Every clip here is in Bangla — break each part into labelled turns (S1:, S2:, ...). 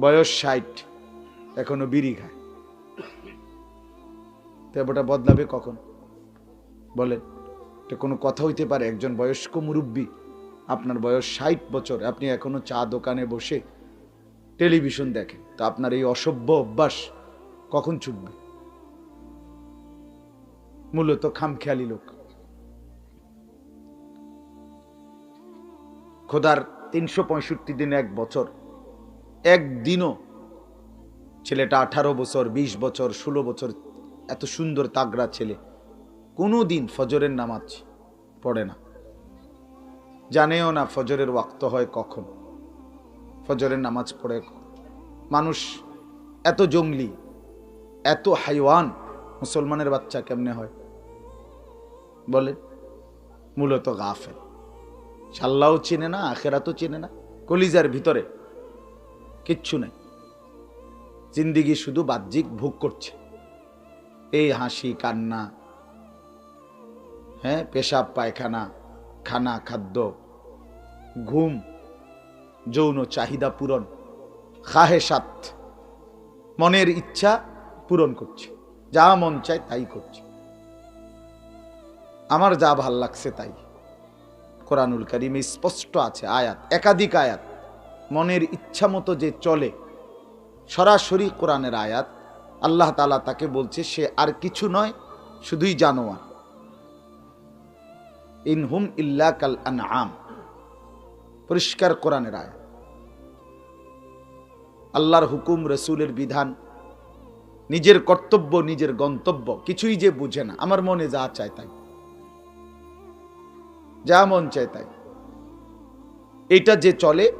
S1: বয়স ষাট। এখনও বিড়ি খায়। তো ওটা বদলাবে কখন? বলেন। এটা কোনো কথা হইতে পারে, একজন বয়স্ক মুরব্বী, আপনার বয়স ষাট বছর, আপনি এখনও চা দোকানে বসে টেলিভিশন দেখেন, তো আপনার এই অসভ্য অভ্যাস কখন ছুটবে? মূলত খামখেয়ালি লোক। খোদার তিনশো পঁয়ষট্টি দিন এক বছর। একদিনও ছেলেটা আঠারো বছর ২০ বছর, ষোলো বছর, এত সুন্দর তাগড়া ছেলে কোনো দিন ফজরের নামাজ পড়ে না। জানেও না ফজরের ওয়াক্ত হয় কখন। ফজরের নামাজ পড়ে মানুষ এত জঙ্গলি, এত হাইওয়ান, মুসলমানের বাচ্চা কেমনে হয়? বলে, মূলত গাফেল। সাল্লাও চেনে না, আখেরাতও চেনে না, কলিজার ভিতরে কিচ্ছু নেই। জিন্দিগি শুধু বাহ্যিক ভোগ করছে। এই হাসি, কান্না হ্যাঁ পেশাব, পায়খানা, খানা, খাদ্য, ঘুম, যৌন চাহিদা পূরণ খাহেসাত মনের ইচ্ছা পূরণ করছে। যা মন চায় তাই করছে। আমার যা ভালো লাগছে তাই। কোরআনুল করিমে স্পষ্ট আছে আয়াত, একাধিক আয়াত। মনের ইচ্ছা মতো যে চলে, সরাসরি কোরআনের আয়াত, আল্লাহ তালা তাকে বলছে, সে আর কিছু নয়, শুধুই জানোয়ার। ইনহুম ইল্লা কাল আম পরিষ্কার কোরআনের আয়াত। আল্লাহর হুকুম, রসুলের বিধান, নিজের কর্তব্য, নিজের গন্তব্য, কিছুই যে বুঝে না। আমার মনে যা চায় তাই। যা মন চায় তাই। এটা যে চলে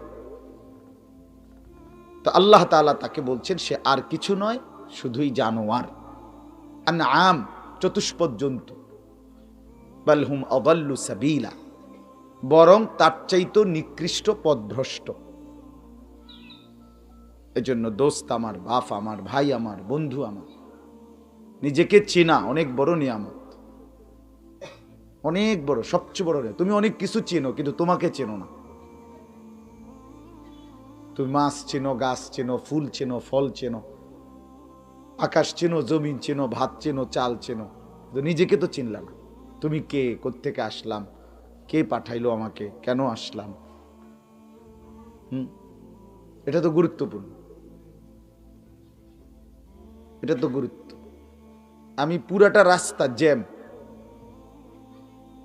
S1: তো আল্লাহ তাআলা তাকে বলছেন, সে আর কিছু নয়, শুধুই জানোয়ার। আম চতুষ্পদ জন্তু বালহুম অবাল্লু সাবিলা। বরং তার চাইতো নিকৃষ্ট পদভ্রষ্ট। এজন্য দোস্ত আমার, বাপ আমার, ভাই আমার, বন্ধু আমার, নিজেকে চেনা, অনেক বড় নিয়ামত। অনেক বড়, সবচেয়ে বড় তুমি অনেক কিছু চেনো, কিন্তু তোমাকে চেনো না। তুমি মাছ চেনো, গাছ চেনো, ফুল চেনো, ফল চেনো, আকাশ চেনো, জমিন চেনো, ভাত চেনো, চাল চেনো নিজেকে তো চিনলা না। তুমি কে? কোত্থেকে আসলাম? কে পাঠাইলো আমাকে? কেন আসলাম? হুম? এটা তো গুরুত্বপূর্ণ। এটা তো গুরুত্ব। আমি পুরাটা রাস্তা জ্যাম।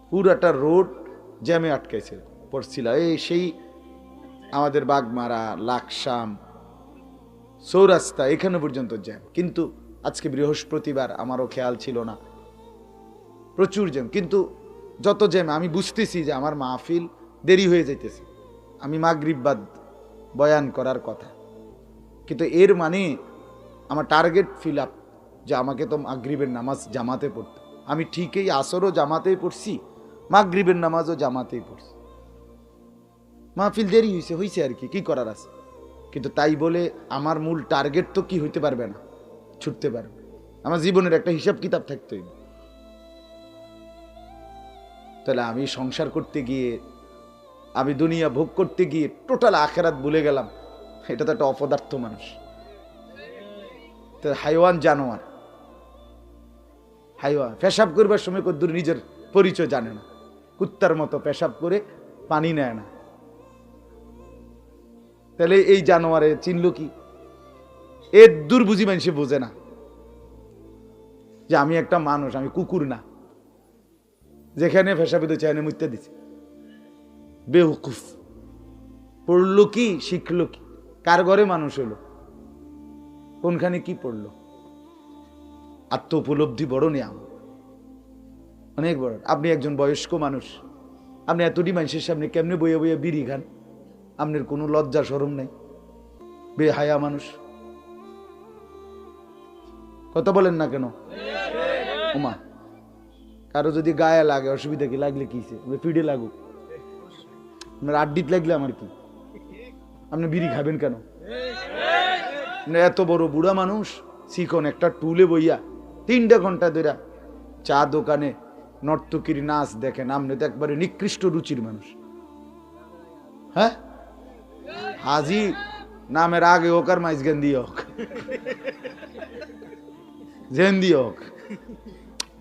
S1: পুরাটা রোড জ্যামে আটকাইছে, পড়ছিল। এই সেই আমাদের বাগমারা, লাকসাম সৌরাস্তা এখানে পর্যন্ত জ্যাম। কিন্তু আজকে বৃহস্পতিবার আমারও খেয়াল ছিল না। প্রচুর জ্যাম। কিন্তু যত জ্যাম, আমি বুঝতেছি যে আমার মাহফিল দেরি হয়ে যাইতেছে। আমি মাগরিববাদ বয়ান করার কথা। কিন্তু এর মানে আমার টার্গেট ফিল আপ যে আমাকে তো মাগরিবের নামাজ জামাতে পড়তে। আমি ঠিকই আসরও জামাতেই পড়ছি, মাগরিবের নামাজও জামাতেই পড়ছি। মাহফিল দেরি হয়েছে হয়েছে আর কি কি করার আছে? কিন্তু তাই বলে আমার মূল টার্গেট তো কি হইতে পারবে না, ছুটতে পারবে। আমার জীবনের একটা হিসাব কিতাব থাকতে তাহলে আমি সংসার করতে গিয়ে, আমি দুনিয়া ভোগ করতে গিয়ে টোটাল আখেরাত ভুলে গেলাম, এটা তো একটা অপদার্থ মানুষ। হাইওয়ান জানোয়ার হাইওয়ান পেশাব করবার সময় কদ্দুর নিজের পরিচয় জানে না। কুত্তার মতো পেশাব করে পানি নেয় না। তাহলে এই জানোয়ারে চিনল কি? এর দূর বুঝি মানুষে বোঝে না যে আমি একটা মানুষ, আমি কুকুর না। যেখানে ফেসাবে তো চায়নে মুইতে দিছে। বেহুকুফ। পড়ল কি, শিখলো কি? কার ঘরে মানুষ হলো? কোনখানে কি পড়ল? আত্ম উপলব্ধি বড় নিয়াম অনেক বড়। আপনি একজন বয়স্ক মানুষ। আপনি এতটি মানুষের সামনে কেমনে বইয়ে বইয়ে বিড়ি খান? আপনার কোনো লজ্জা সরম নেই। বেহায়া মানুষ। কথা বলেন না কেন? ওমা, কারও যদি গায়ে লাগে, অসুবিধা কি? লাগলে কি পিঠে লাগুক। আপনার আড্ডিত লাগলে আমার কি? আপনি বিড়ি খাবেন কেন? এত বড় বুড়া মানুষ শিখন একটা টুলে বইয়া, তিনটা ঘণ্টা ধরে চা দোকানে নর্তকির নাচ দেখেন। আপনি তো একবারে নিকৃষ্ট রুচির মানুষ। হ্যাঁ? হাজি নামের আগে হোক আর মাইজগেন্দি হোক। জেন্দি হোক।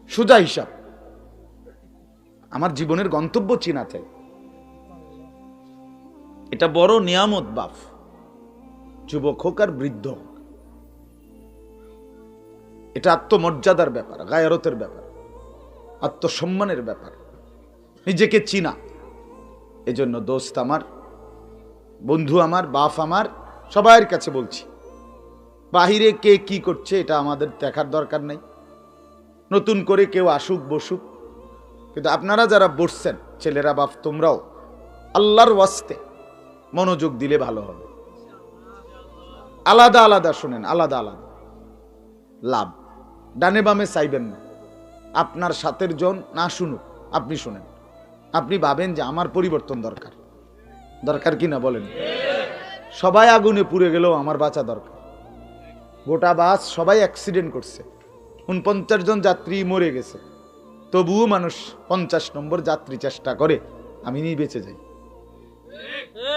S1: সোজা হিসাব। আমার জীবনের গন্তব্য চিনাতে। এটা বড় নিয়ামত বাপ যুবক হোক আর বৃদ্ধ হোক। এটা আত্মমর্যাদার ব্যাপার, গায়রতের ব্যাপার, আত্মসম্মানের ব্যাপার। নিজেকে চিনা। এজন্য দোস্ত আমার বন্ধু আমার, বাপ আমার সবার কাছে বলছি। বাহিরে কে কি করছে, এটা আমাদের দেখার দরকার নেই। নতুন করে কেউ আসুক, বসুক। কিন্তু আপনারা যারা বসছেন, ছেলেরা, বাপ, তোমরাও, আল্লাহর ওয়াস্তে মনোযোগ দিলে ভালো হবে। আলাদা আলাদা শোনেন, আলাদা আলাদা। লাভ, ডানে বামে চাইবেন না। আপনার সাথের জন না শুনুক, আপনি শুনেন। আপনি ভাবেন যে আমার পরিবর্তন দরকার। দরকার কি না বলেন? সবাই আগুনে পুড়ে গেলেও আমার বাঁচা দরকার। গোটা বাস সবাই অ্যাক্সিডেন্ট করছে। উনপঞ্চাশ জন যাত্রী মরে গেছে। তবুও মানুষ পঞ্চাশ নম্বর যাত্রী চেষ্টা করে আমি নিয়ে বেঁচে যাই।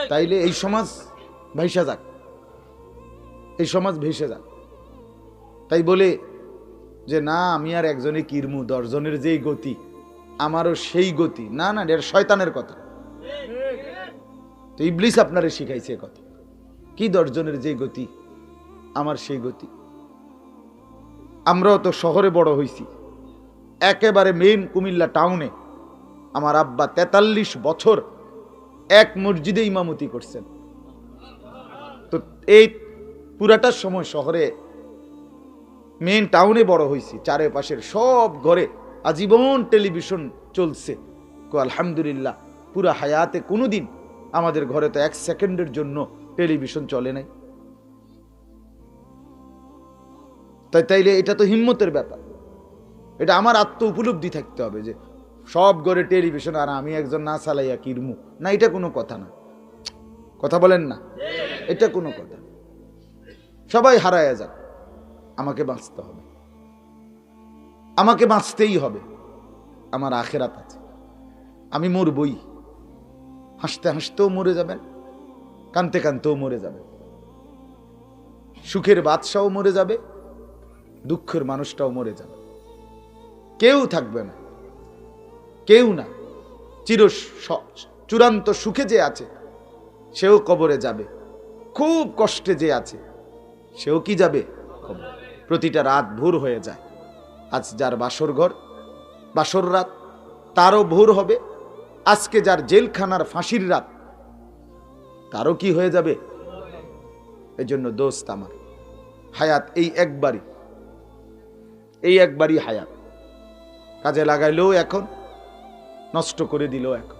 S1: তাইলে এই সমাজ ভাইসা যাক। এই সমাজ ভেসে যাক। তাই বলে যে, না, আমি আর একজনে কিরমু? দশজনের যেই গতি, আমারও সেই গতি। না না, এটা শয়তানের কথা। তো ইবলিস আপনারে শিখাইছে কথা। কি দশজনের যে গতি, আমার সেই গতি। আমরাও তো শহরে বড় হইছি। একেবারে মেইন কুমিল্লা টাউনে আমার আব্বা তেতাল্লিশ বছর এক মসজিদে ইমামতি করছেন। তো এই পুরাটার সময় শহরে মেন টাউনে বড় হয়েছি চারিপাশের সব ঘরে আজীবন টেলিভিশন চলছে। আলহামদুলিল্লাহ, পুরা হায়াতে কোনোদিন আমাদের ঘরে তো এক সেকেন্ডের জন্য টেলিভিশন চলে নাই। তাই তাইলে এটা তো হিম্মতের ব্যাপার। এটা আমার আত্ম উপলব্ধি থাকতে হবে যে সব ঘরে টেলিভিশন আর আমি একজন না চালাইয়া কিরমু না, এটা কোনো কথা না। কথা বলেন না। এটা কোনো কথা সবাই হারায়া যাক। আমাকে বাঁচতে হবে। আমাকে বাঁচতেই হবে। আমার আখেরাত আছে। আমি মরবই। হাসতে হাসতেও মরে যাবেন, কানতে কানতেও মরে যাবে সুখের বাদশাও মরে যাবে, দুঃখের মানুষটাও মরে যাবে। কেউ থাকবে না, কেউ না, চির চূড়ান্ত সুখে যে আছে, সেও কবরে যাবে, খুব কষ্টে যে আছে, সেও কি যাবে। প্রতিটা রাত ভোর হয়ে যায়। আজ যার বাসর ঘর, বাসর রাত, তারও ভোর হবে আজকে যার জেলখানার ফাঁসির রাত, তারও কি হয়ে যাবে? এই জন্য দোস্ত আমার, হায়াত এই একবারই এই একবারই হায়াত। কাজে লাগাইলেও এখন, নষ্ট করে দিল এখন।